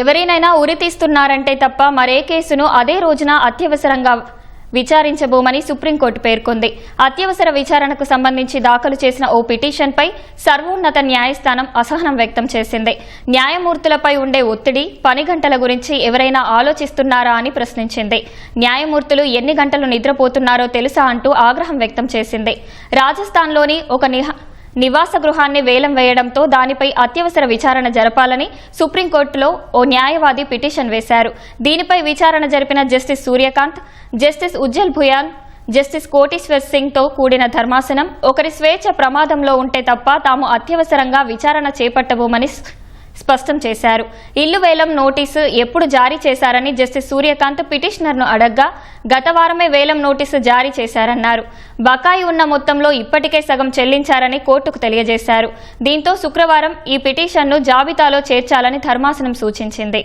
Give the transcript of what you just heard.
ఎవరినైనా ఉరి తీస్తున్నారంటే తప్ప మరే కేసును అదే రోజున అత్యవసరంగా విచారించబోమని సుప్రీంకోర్టు పేర్కొంది. అత్యవసర విచారణకు సంబంధించి దాఖలు చేసిన ఓ పిటిషన్పై సర్వోన్నత న్యాయస్థానం అసహనం వ్యక్తం చేసింది. న్యాయమూర్తులపై ఉండే ఒత్తిడి పని గంటల గురించి ఎవరైనా ఆలోచిస్తున్నారా అని ప్రశ్నించింది. న్యాయమూర్తులు ఎన్ని గంటలు నిద్రపోతున్నారో తెలుసా అంటూ ఆగ్రహం వ్యక్తం చేసింది. రాజస్థాన్లోని ఒక నిహా నివాస గృహాన్ని వేలం వేయడంతో దానిపై అత్యవసర విచారణ జరపాలని సుప్రీంకోర్టులో ఓ న్యాయవాది పిటిషన్ వేశారు. దీనిపై విచారణ జరిపిన justice Surya Kant justice Ujjal Bhuyan justice Koteshwar సింగ్తో కూడిన ధర్మాసనం ఒకరి స్వేచ్ఛ ప్రమాదంలో ఉంటే తప్ప తాము అత్యవసరంగా విచారణ చేపట్టబోమని స్పష్టం చేశారు. ఇల్లు వేలం నోటీసు ఎప్పుడు జారీ చేశారని జస్టిస్ సూర్యకాంత్ పిటిషనర్ను అడగ్గా గత వారమే వేలం నోటీసు జారీ చేశారన్నారు. బకాయి ఉన్న మొత్తంలో ఇప్పటికే సగం చెల్లించారని కోర్టుకు తెలియజేశారు. దీంతో శుక్రవారం ఈ పిటిషన్ను జాబితాలో చేర్చాలని ధర్మాసనం సూచించింది.